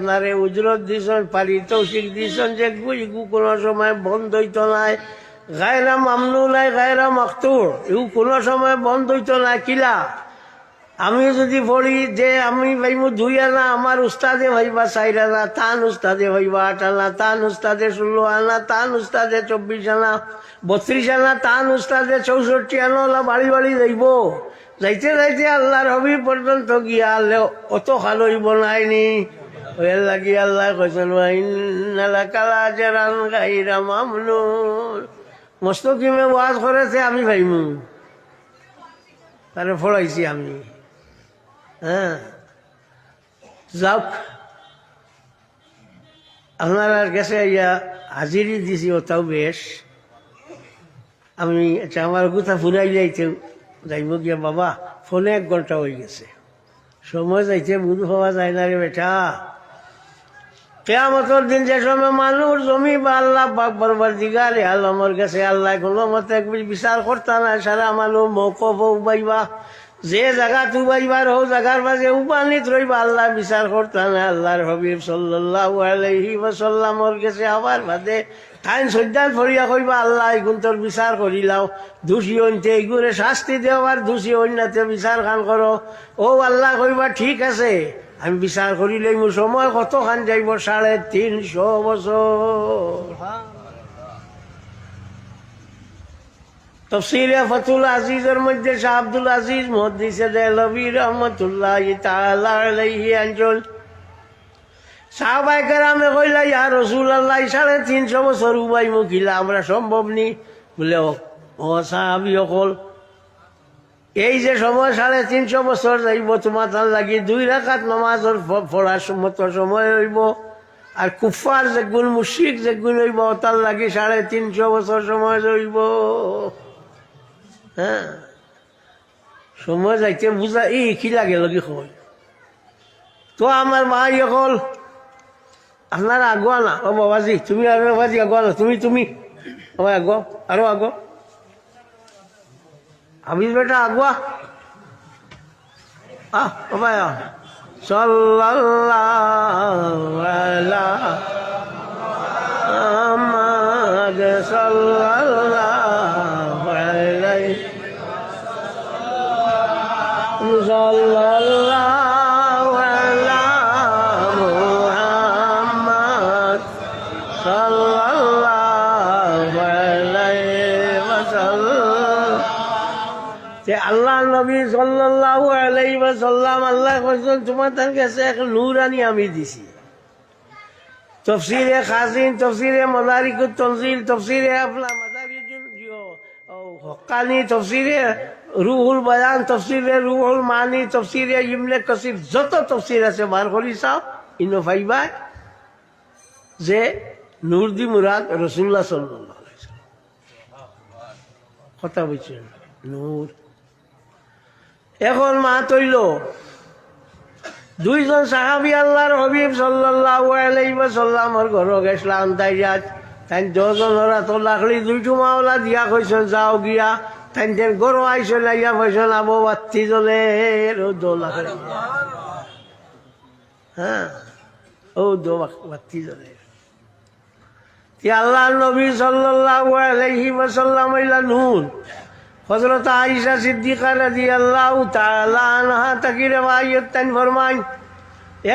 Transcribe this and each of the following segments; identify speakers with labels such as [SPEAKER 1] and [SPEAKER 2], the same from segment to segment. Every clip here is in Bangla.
[SPEAKER 1] আপনারে উজরত দিছন পারিতোষিক দিছন যে ইগু কোনো সময় বন্ধ হইতো নাই। গায়রা মামনু নাই গায়রা মাকতুর ইউ কোনো সময় বন্ধ হইতো না কিলা? আমি যদি পড়ি যে আমি ভাইমু দুই আনা, আমার উস্তাদে ভাইবা চার আনা, তান উস্তাদে ভাইবা আট আনা, তান উস্তাদে ষোলো আনা, তান উস্তাদে চব্বিশ আনা, বত্রিশ আনা, তান উস্তাদে চৌষট্টি আনা বাড়ি বাড়ি যাইব। যাইতে যাইতে আল্লাহর হবি পর্যন্ত গিয়া অত খালো হইব ওই লাগি আল্লাহ কৈছেন নালা কালা জেরান গাইরা মামনুন মস্তকিমে ওয়াজ করেছে, আমি ভাইমু। তারে ফড়াইছি আমি। হ্যাঁ। যাওক আপনার কাছে ইয়া হাজিরি দিছি, ওটাও বেশ। আমি আচ্ছা আমার কোথা ফুরাই যাইতে, যাইব গিয়া, বাবা, ফোনে এক ঘণ্টা হয়ে গেছে। সময় যাইতে বুধ হওয়া যায় না রে বেটা। কেয়ামতর দিন যে সময় মানুষ জমি বা আল্লাহ বাক বরবার দিগারে আলমর কাছে আল্লাহ কোনো মতে বিচার করতা না, সারা মানুষ মৌকফ উবাইবা যে জায়গা তু বাইবার হো জায়গার মাঝে উপানিত রইবা, আল্লাহ বিচার করতা না, আল্লাহর হবিব সাল্লাল্লাহু আলাইহি ওয়াসাল্লামর কাছে আবার বাদে তাইন সজ্জান ফরিয়া কইবা, আল্লাহ এগুন তোর বিচার করিলাও দোষী অন্তে এগুরে শাস্তি দেওয়ার দোষী অন্যতে বিচার খান করো। ও আল্লাহ কইবা, ঠিক আছে। আমি বিচার করিলে মোৰ সময় কতখান যাইব? সাড়ে তিনশো বছর তফসিরে ফতুল আজিজের মধ্যে শাহ আব্দুল আজিজ মহদিসে দেলবি রহমতুল্লাহ তাআলা আলাইহি অঞ্চল সাহাবাই কেরামে কইলা, ইয়া রসুল আল্লাহ সাড়ে তিনশো বছর উবাই মুখিলা আমরা সম্ভব নি? বলে ও সাহাবি অকল। এই যে সময় সাড়ে তিনশো বছর যাইব, তোমার লাগি দুই রাখাত নমাজের প- পড়ার মতো সময় হইব। আর কুফার যেগুন মুশিক যেগুন হইব, তার লাগি সাড়ে তিনশো বছর সময় হইব হ্যাঁ? সময় যাইতে বুঝা, এই কি লাগে লগি সময় তো আমার মা ইয়কল আপনারা আগুয়া না, ও বাবাজি, তুমি আর বাবাজি আগুয়া না, তুমি তুমি আমার আগুয়া, আরও আগুয়া। হাবিজ বেটা আগুয়া। আহ ও সাল্লাল্লাহু আলা মুহাম্মাদ সাল্লাল্লাহু যে আল্লাহ নবী সাল্লাল্লাহু আলাইহি ওয়াসাল্লাম, আল্লাহ কইছেন, তোমার তার কাছে এক নূরানি আমি দিছি তফসিরে খাজিন তফসিরে মাদারিকুত তনজিল তফসিরে আপনার মাদারিকুল হকানি তফসিরে রুহুল বয়ান তফসিরে রুহুল মানি তফসিরে ইমনে কসির, যত তফসির আছে, বার করি চাও ইনো ফাইবা যে নূর দি মুরাদ রসুল্লাহ ওয়াসাল্লাম। কথা বলছেন, নূর এখন মা তৈল। দুইজন সাহাবি আল্লাহর হবিব ওয়াসাল্লামর ঘর গেছলাম তাই তাই দুজনরা তো লাখলি দুইটু মাওলা দিয়া কইছেন, যাও গিয়া তাই যেন গরু আইসে লাইয়া কইছেন, আবো বাত্তি জ্বলে ও দো লাখে হ্যাঁ ও দো বাত্তি জলে। আল্লাহ নবী সাল্লাল্লাহু আলাইহি ওয়াসাল্লাম ইলা হযরত আয়েশা সিদ্দিকা রাদিয়াল্লাহু তাআলা আনহা তাকি রিওয়ায়াত তান ফরমান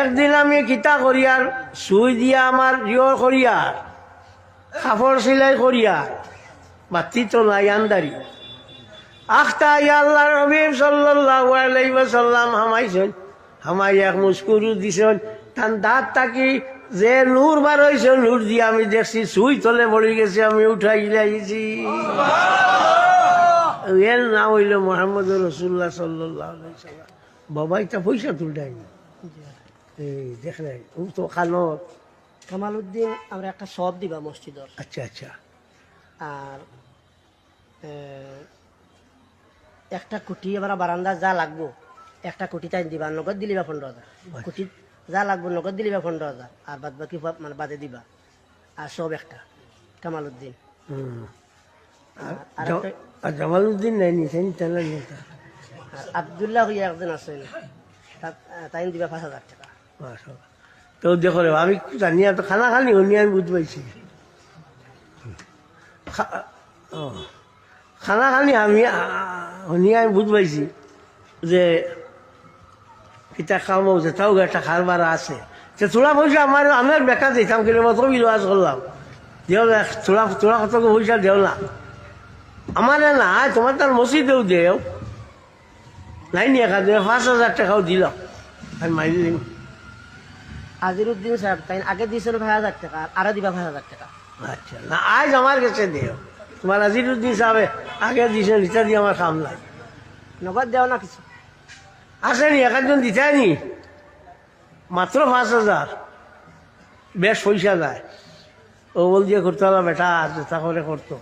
[SPEAKER 1] একদিন আমি কিতা করিয়ার, সুই দিয়া আমার ইয়র করিয়ার কাপড় সিলাই করিয়ার বাতি তো নাই আন্দারি। আখতা আল্লাহ রবিব সাল্লাল্লাহু আলাইহি হামাইছেন, হামাই এক মুস্কুরু দিছেন, তান দাঁত তাকি যে নূর বার হয়েছে নূর দিয়ে আমি দেখছি, সুই তলে পড়ে গেছে, আমি উঠাই লাইছি। এর নাম হইল মোহাম্মদ রসুল্লাহ সাল্লাহ সাল্লাম বাবা এটা পয়সা তুলটাই এই দেখলেন ও তো খানো
[SPEAKER 2] কামালউদ্দিন আমরা একটা সব দিবা মসজিদর।
[SPEAKER 1] আচ্ছা আচ্ছা।
[SPEAKER 2] আর একটা কোটি এবার বারান্দা যা লাগবো একটা কোটি তাই দিবা নগদ দিলিবা পনেরো হাজার। কোটি যা লাগবো নগদ দিলিবা পনেরো হাজার। আর বাদ বাকি মানে বাদে দিবা। আর সব একটা। কামালউদ্দিন।
[SPEAKER 1] হুম। জামালউদ্দিন নাই নিছেন তাহলে নেতা
[SPEAKER 2] আর আবদুল্লাহ হইয়া একজন আছেন তাই দিবা পাঁচ হাজার টাকা।
[SPEAKER 1] তো দেখো আমি জানি তো খানা খালি হনি আমি বুঝ পাইছি খানা খালি আমি হনি আমি বুঝ পাইছি যে কিতা খাওয়াবো যে তাও একটা খারবার আছে। তো তোরা পয়সা আমার আমার বেকার দিতাম কিন্তু মতো বিলাস করলাম। দেও না তোরা তোরা কত পয়সা দেও না। আমার না তোমার তার মসজিদেও দেও। নাই নিয়ে একা দেবে পাঁচ হাজার টাকাও দিলাম আমি মারিলাম
[SPEAKER 2] আজিরুদ্দিন সাহেব তাই আগে দিয়েছিল ভাই হাজার টাকা আরও দিবা ভাই হাজার টাকা।
[SPEAKER 1] আচ্ছা না আজ আমার কাছে দেও। তোমার আজিরুদ্দিন সাহেব আগে দিছে নিতা দিয়ে আমার কাম নাই।
[SPEAKER 2] নগদ দেও না কিছু?
[SPEAKER 1] আসেনি এক একজন দিতাই নি। মাত্র পাঁচ হাজার। বেশ পয়সা দেয়। ও বল দিয়ে করতে হলো বেটা যেটা করে করতো।